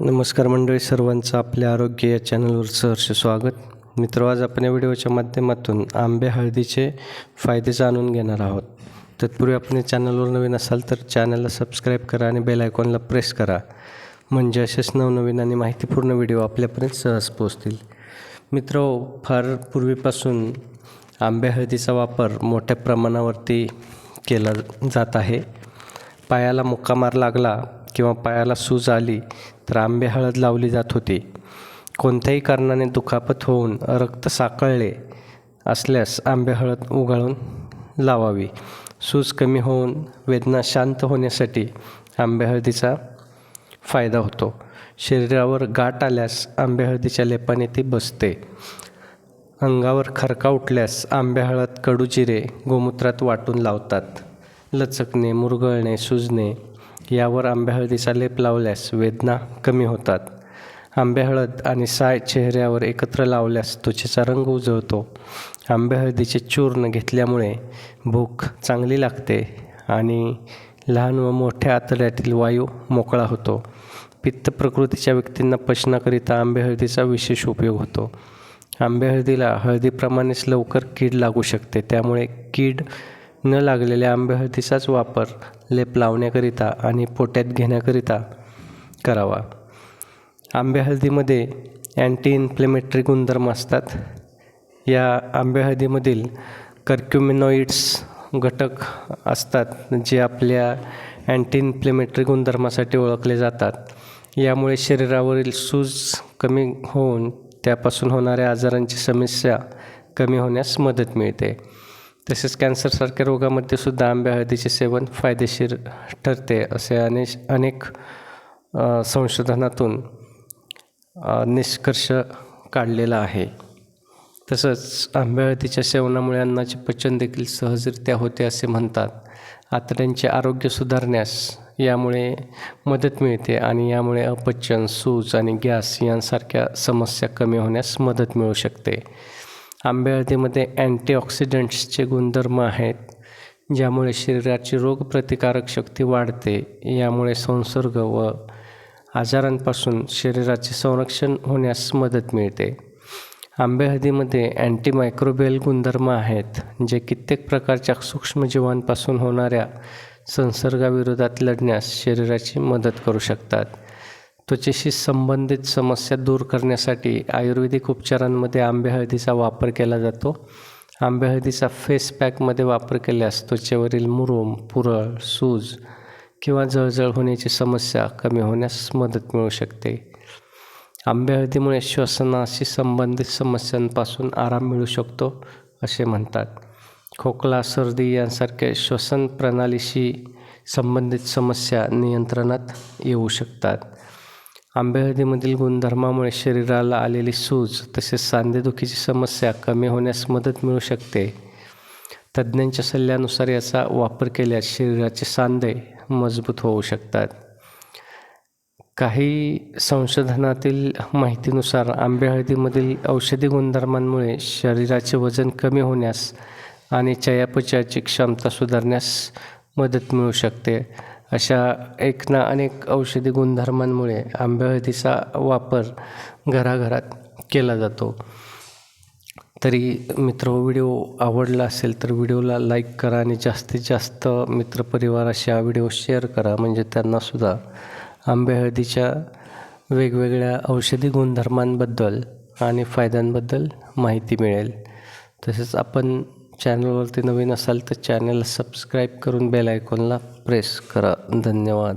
नमस्कार मंडळी सर्वांचं आपल्या आरोग्य या चॅनलवर सहर्ष स्वागत. मित्र आज आपण या व्हिडिओच्या माध्यमातून आंबे हळदीचे फायदे जाणून घेणार आहोत. तत्पूर्वी आपण या चॅनलवर नवीन असाल तर चॅनलला सबस्क्राईब करा आणि बेल आयकॉनला प्रेस करा. म्हणजे असेच नवनवीन आणि माहितीपूर्ण व्हिडिओ आपल्यापर्यंत सहज पोहोचतील. मित्र फार पूर्वीपासून आंबे हळदीचा वापर मोठ्या प्रमाणावरती केला जात आहे. पायाला मुक्कामार लागला किंवा पायाला सूज आली तर आंबे हळद लावली जात होती. कोणत्याही कारणाने दुखापत होऊन रक्त साकळले असल्यास आंबे हळद उगाळून लावावी. सूज कमी होऊन वेदना शांत होण्यासाठी आंबे हळदीचा फायदा होतो. शरीरावर गाठ आल्यास आंबे हळदीच्या लेपाने ती बसते. अंगावर खरका उठल्यास आंबे हळद कडू जिरे गोमूत्रात वाटून लावतात. लचकणे मुरगळणे सुजणे यावर आंबे हळदीचा लेप लावल्यास वेदना कमी होतात. आंबे हळद आणि साय चेहऱ्यावर एकत्र लावल्यास त्वचेचा रंग उजळतो. आंबे हळदीचे चूर्ण घेतल्यामुळे भूक चांगली लागते आणि लहान व मोठ्या आतड्यातील वायू मोकळा होतो. पित्त प्रकृतीच्या व्यक्तींना पचनाकरिता आंबे हळदीचा विशेष उपयोग होतो. आंबे हळदीला हळदीप्रमाणेच लवकर कीड लागू शकते त्यामुळे कीड न लागलेल्या आंबेहळदीचाच वापर लेप लावण्याकरिता आणि पोट्यात घेण्याकरिता करावा. आंबेहळदीमध्ये अँटी इन्फ्लेमेटरी गुणधर्म असतात. या आंबेहळदीमधील कर्क्युमिनॉइड्स घटक असतात जे आपल्या अँटी इन्फ्लेमेटरी गुणधर्मासाठी ओळखले जातात. यामुळे शरीरावरील सूज कमी होऊन त्यापासून होणाऱ्या आजारांची समस्या कमी होण्यास मदत मिळते. तसेच कॅन्सरसारख्या रोगामध्ये सुद्धा आंबे हळदीचे सेवन फायदेशीर ठरते असे अनेक अनेक संशोधनातून निष्कर्ष काढलेला आहे. तसंच आंबे हळदीच्या सेवनामुळे अन्नाचे पचन देखील सहजरित्या होते असे म्हणतात. आतड्यांचे आरोग्य सुधारण्यास यामुळे मदत मिळते आणि यामुळे अपचन सूज आणि गॅस यांसारख्या समस्या कमी होण्यास मदत मिळू शकते. आंबे हळदीमध्ये अँटीऑक्सिडंट्सचे गुणधर्म आहेत ज्यामुळे शरीराची रोगप्रतिकारक शक्ती वाढते यामुळे संसर्ग व आजारांपासून शरीराचे संरक्षण होण्यास मदत मिळते. आंबे हळदीमध्ये अँटीमायक्रोबियल गुणधर्म आहेत जे कित्येक प्रकारच्या सूक्ष्मजीवांपासून होणाऱ्या संसर्गाविरोधात लढण्यास शरीराची मदत करू शकतात. त्वचेशी संबंधित समस्या दूर करण्यासाठी आयुर्वेदिक उपचारांमध्ये आंबे हळदीचा वापर केला जातो. आंबे हळदीचा फेस पॅकमध्ये वापर केल्यास त्वचेवरील मुरूम पुरळ सूज किंवा जळजळ होण्याची समस्या कमी होण्यास मदत मिळू शकते. आंबे हळदीमुळे श्वसनाशी संबंधित समस्यांपासून आराम मिळू शकतो असे म्हणतात. खोकला सर्दी यांसारख्या श्वसन प्रणालीशी संबंधित समस्या नियंत्रणात येऊ शकतात. आंबे हळदीमधील गुणधर्मामुळे शरीराला आलेली सूज तसेच सांधेदुखीची समस्या कमी होण्यास मदत मिळू शकते. तज्ज्ञांच्या सल्ल्यानुसार याचा वापर केल्यास शरीराचे सांधे मजबूत होऊ शकतात. काही संशोधनातील माहितीनुसार आंबे हळदीमधील औषधी गुणधर्मांमुळे शरीराचे वजन कमी होण्यास आणि चयापचयाची क्षमता सुधारण्यास मदत मिळू शकते. अशा एक ना अनेक औषधी गुणधर्मांमुळे आंबे हळदीचा वापर घराघरात केला जातो. तरी मित्र व्हिडिओ आवडला असेल तर व्हिडिओला लाईक करा आणि जास्तीत जास्त मित्रपरिवाराशी हा व्हिडिओ शेअर करा. म्हणजे त्यांनासुद्धा आंबे हळदीच्या वेगवेगळ्या औषधी गुणधर्मांबद्दल आणि फायद्यांबद्दल माहिती मिळेल. तसेच आपण चॅनलवरती नवीन असाल तर चॅनल सबस्क्राईब करून बेल आयकॉनला प्रेस करा. धन्यवाद.